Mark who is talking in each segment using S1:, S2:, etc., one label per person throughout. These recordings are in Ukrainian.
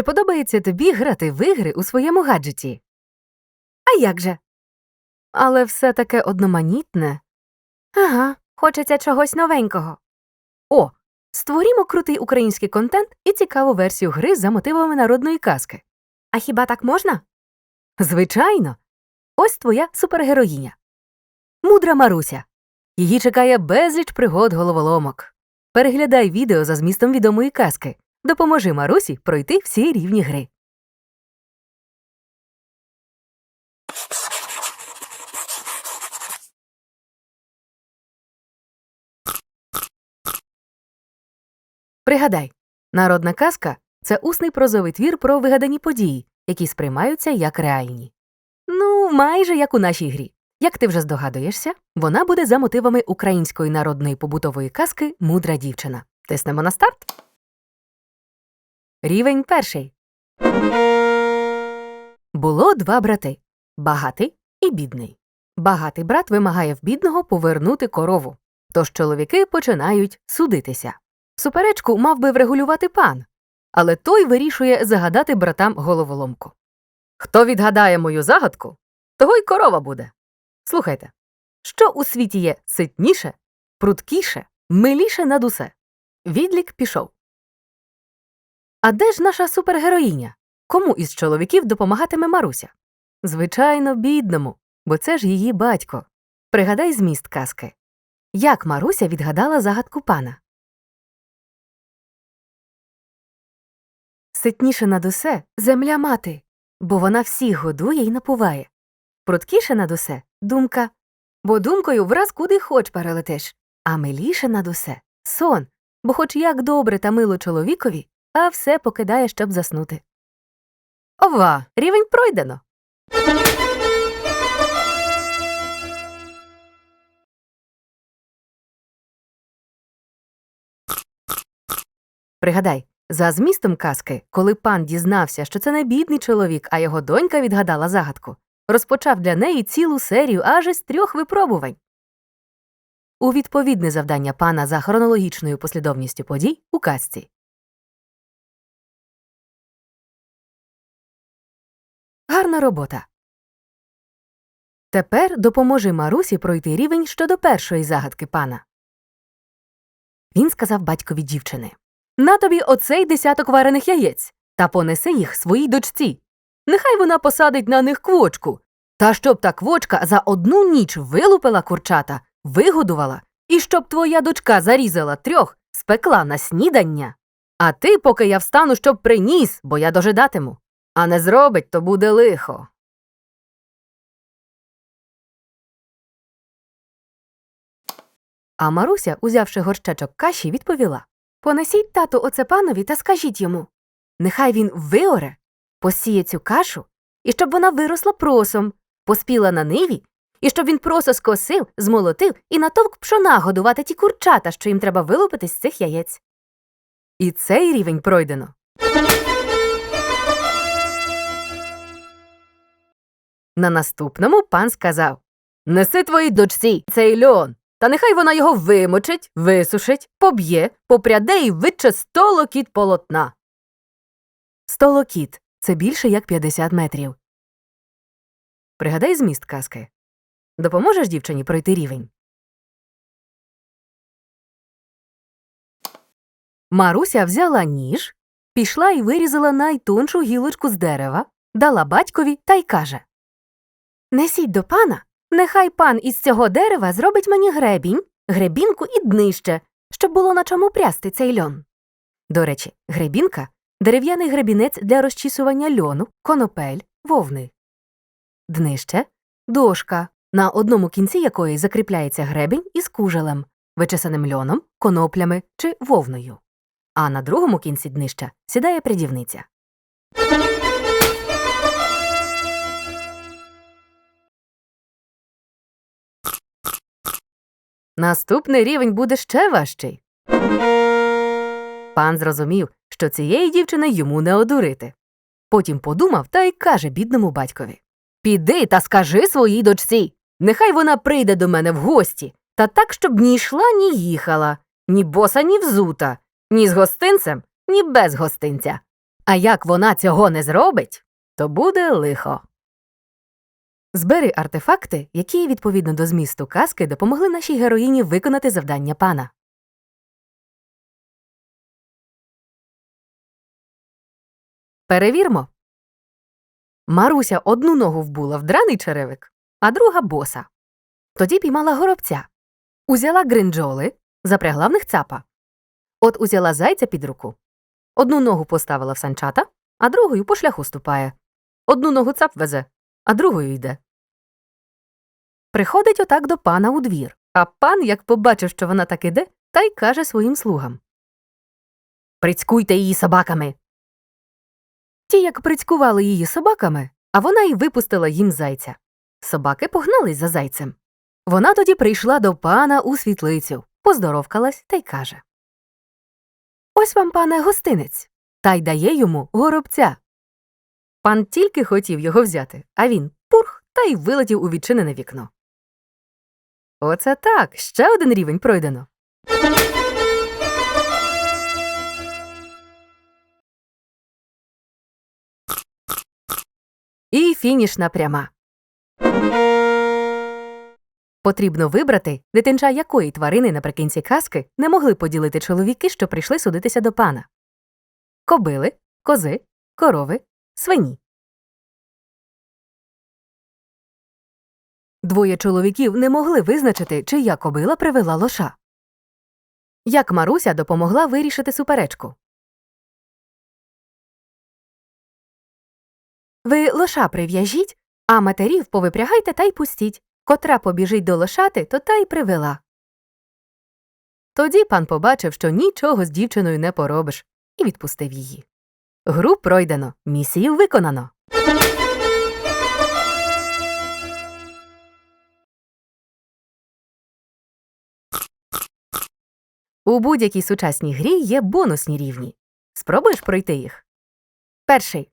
S1: Чи подобається тобі грати в ігри у своєму гаджеті?
S2: А як же?
S1: Але все таке одноманітне.
S2: Ага, хочеться чогось новенького.
S1: О, створімо крутий український контент і цікаву версію гри за мотивами народної казки.
S2: А хіба так можна?
S1: Звичайно. Ось твоя супергероїня. Мудра Маруся. Її чекає безліч пригод головоломок. Переглядай відео за змістом відомої казки. Допоможи Марусі пройти всі рівні гри. Пригадай, народна казка це усний прозовий твір про вигадані події, які сприймаються як реальні. Ну, майже як у нашій грі. Як ти вже здогадуєшся, вона буде за мотивами української народної побутової казки Мудра дівчина. Тиснемо на старт. Рівень перший. Було два брати багатий і бідний. Багатий брат вимагає в бідного повернути корову. Тож чоловіки починають судитися. Суперечку мав би врегулювати пан, але той вирішує загадати братам головоломку. Хто відгадає мою загадку, того й корова буде. Слухайте, що у світі є ситніше, пруткіше, миліше над усе? Відлік пішов. А де ж наша супергероїня? Кому із чоловіків допомагатиме Маруся? Звичайно, бідному, бо це ж її батько. Пригадай зміст казки. Як Маруся відгадала загадку пана? Ситніше над усе земля мати, бо вона всіх годує й напуває. Пруткіше над усе думка, бо думкою враз куди хоч перелетиш, а миліше над усе сон, бо хоч як добре та мило чоловікові, а все покидає, щоб заснути. Ова, рівень пройдено. Пригадай, за змістом казки, коли пан дізнався, що це не бідний чоловік, а його донька відгадала загадку, розпочав для неї цілу серію аж із трьох випробувань. У відповідне завдання пана за хронологічною послідовністю подій у казці. Гарна робота. Тепер допоможи Марусі пройти рівень щодо першої загадки пана. Він сказав батькові дівчини На тобі оцей десяток варених яєць та понеси їх своїй дочці. Нехай вона посадить на них квочку. Та щоб та квочка за одну ніч вилупила курчата, вигодувала, і щоб твоя дочка зарізала трьох, спекла на снідання. А ти, поки я встану, щоб приніс, бо я дожидатиму. А не зробить, то буде лихо. А Маруся, узявши горщачок каші, відповіла Понесіть тату оце панові та скажіть йому. Нехай він виоре, посіє цю кашу, і щоб вона виросла просом, поспіла на ниві, і щоб він просо скосив, змолотив і натовк пшона годувати ті курчата, що їм треба вилупити з цих яєць. І цей рівень пройдено. На наступному пан сказав Неси твоїй дочці цей льон, та нехай вона його вимочить, висушить, поб'є, попряде і витче сто локіт полотна. Сто локіт це більше як 50 метрів. Пригадай зміст казки. Допоможеш дівчині пройти рівень. Маруся взяла ніж, пішла і вирізала найтоншу гілочку з дерева, дала батькові та й каже Несіть до пана, нехай пан із цього дерева зробить мені гребінь, гребінку і днище, щоб було на чому прясти цей льон. До речі, гребінка дерев'яний гребінець для розчісування льону, конопель, вовни. Днище дошка, на одному кінці якої закріпляється гребінь із кужелем, вичесаним льоном, коноплями чи вовною. А на другому кінці днища сідає прядівниця. Наступний рівень буде ще важчий. Пан зрозумів, що цієї дівчини йому не одурити. Потім подумав та й каже бідному батькові Піди та скажи своїй дочці. Нехай вона прийде до мене в гості, та так, щоб ні йшла, ні їхала, ні боса, ні взута, ні з гостинцем, ні без гостинця. А як вона цього не зробить, то буде лихо. Збери артефакти, які, відповідно до змісту казки, допомогли нашій героїні виконати завдання пана. Перевірмо. Маруся одну ногу вбула в драний черевик, а друга боса. Тоді піймала горобця. Узяла гринджоли, запрягла в них цапа. От узяла зайця під руку. Одну ногу поставила в санчата, а другою по шляху ступає. Одну ногу цап везе, а другою йде. Приходить отак до пана у двір, а пан, як побачив, що вона так іде, та й каже своїм слугам Прицькуйте її собаками. Ті, як прицькували її собаками, а вона й випустила їм зайця. Собаки погнались за зайцем. Вона тоді прийшла до пана у світлицю, поздоровкалась та й каже Ось вам, пане, гостинець, та й дає йому горобця. Пан тільки хотів його взяти, а він пурх та й вилетів у відчинене вікно. Оце так, ще один рівень пройдено. І фінішна пряма. Потрібно вибрати, дитинча якої тварини наприкінці казки не могли поділити чоловіки, що прийшли судитися до пана. Кобили, кози, корови, свині. Двоє чоловіків не могли визначити, чия кобила привела лоша. Як Маруся допомогла вирішити суперечку. Ви лоша прив'яжіть, а матерів повипрягайте та й пустіть. Котра побіжить до лошати, то та й привела. Тоді пан побачив, що нічого з дівчиною не поробиш, і відпустив її. Гру пройдено, місію виконано. У будь-якій сучасній грі є бонусні рівні. Спробуєш пройти їх. Перший.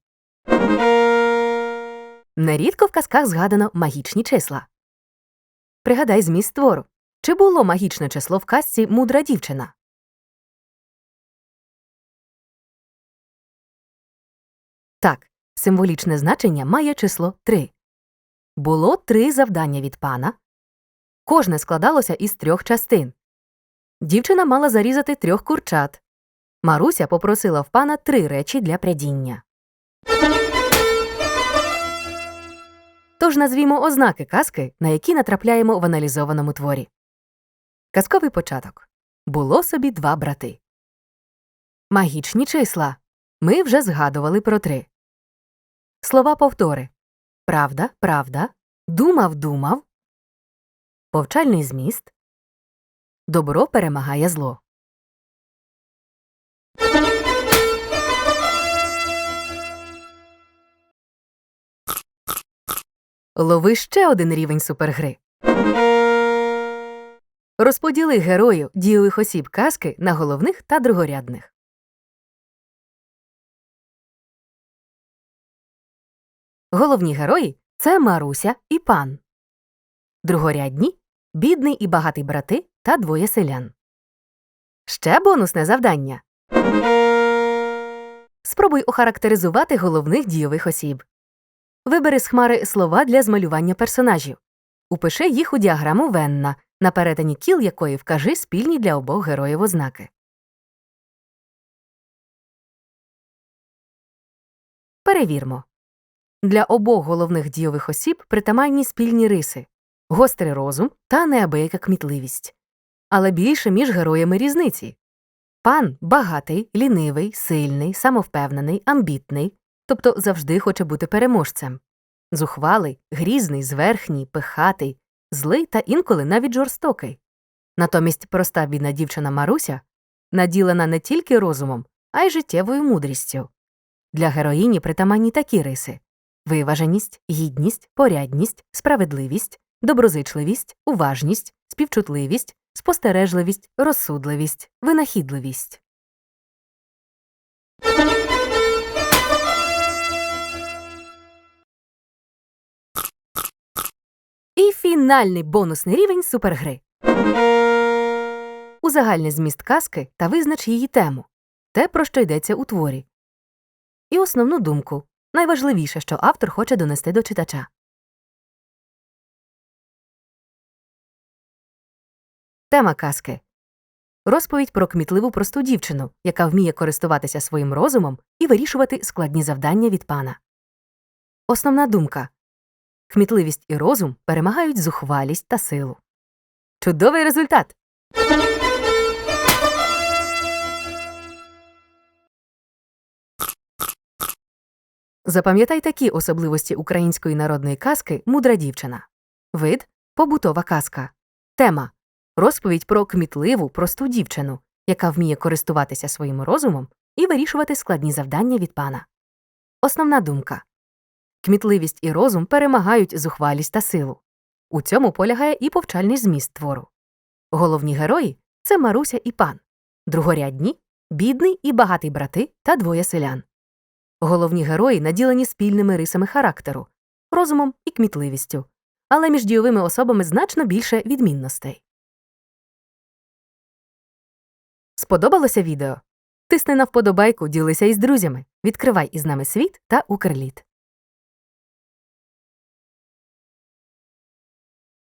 S1: Нерідко в казках згадано магічні числа. Пригадай зміст твору. Чи було магічне число в казці мудра дівчина? Символічне значення має число 3. Було три завдання від пана. Кожне складалося із трьох частин. Дівчина мала зарізати трьох курчат. Маруся попросила в пана три речі для прядіння. Тож назвімо ознаки казки, на які натрапляємо в аналізованому творі. Казковий початок. Було собі два брати. Магічні числа. Ми вже згадували про три. Слова повтори. Правда, правда. Думав, думав. Повчальний зміст. Добро перемагає зло. Лови ще один рівень супергри. Розподіли герою дієвих осіб казки на головних та другорядних. Головні герої це Маруся і пан. Другорядні бідний і багатий брати та двоє селян. Ще бонусне завдання. Спробуй охарактеризувати головних дійових осіб. Вибери з хмари слова для змалювання персонажів. Упиши їх у діаграму Венна, на перетині кіл якої вкажи спільні для обох героїв ознаки. Перевірмо. Для обох головних дійових осіб притаманні спільні риси гострий розум та неабияка кмітливість. Але більше між героями різниці. Пан багатий, лінивий, сильний, самовпевнений, амбітний, тобто завжди хоче бути переможцем. Зухвалий, грізний, зверхній, пихатий, злий та інколи навіть жорстокий. Натомість проста бідна дівчина Маруся наділена не тільки розумом, а й життєвою мудрістю. Для героїні притаманні такі риси виваженість, гідність, порядність, справедливість, доброзичливість, уважність, співчутливість, спостережливість, розсудливість, винахідливість. І фінальний бонусний рівень супергри. Узагальни зміст казки та визнач її тему те, про що йдеться у творі. і основну думку найважливіше, що автор хоче донести до читача. Тема казки розповідь про кмітливу просту дівчину, яка вміє користуватися своїм розумом і вирішувати складні завдання від пана. Основна думка кмітливість і розум перемагають зухвалість та силу. Чудовий результат! Запам'ятай такі особливості української народної казки Мудра дівчина. Вид побутова казка. Тема розповідь про кмітливу, просту дівчину, яка вміє користуватися своїм розумом і вирішувати складні завдання від пана. Основна думка кмітливість і розум перемагають зухвалість та силу. У цьому полягає і повчальний зміст твору. Головні герої це Маруся і пан, другорядні, бідний і багатий брати та двоє селян. Головні герої наділені спільними рисами характеру, розумом і кмітливістю, але між дійовими особами значно більше відмінностей. Сподобалося відео? Тисни на вподобайку, ділися із друзями, відкривай із нами світ та Укрліт.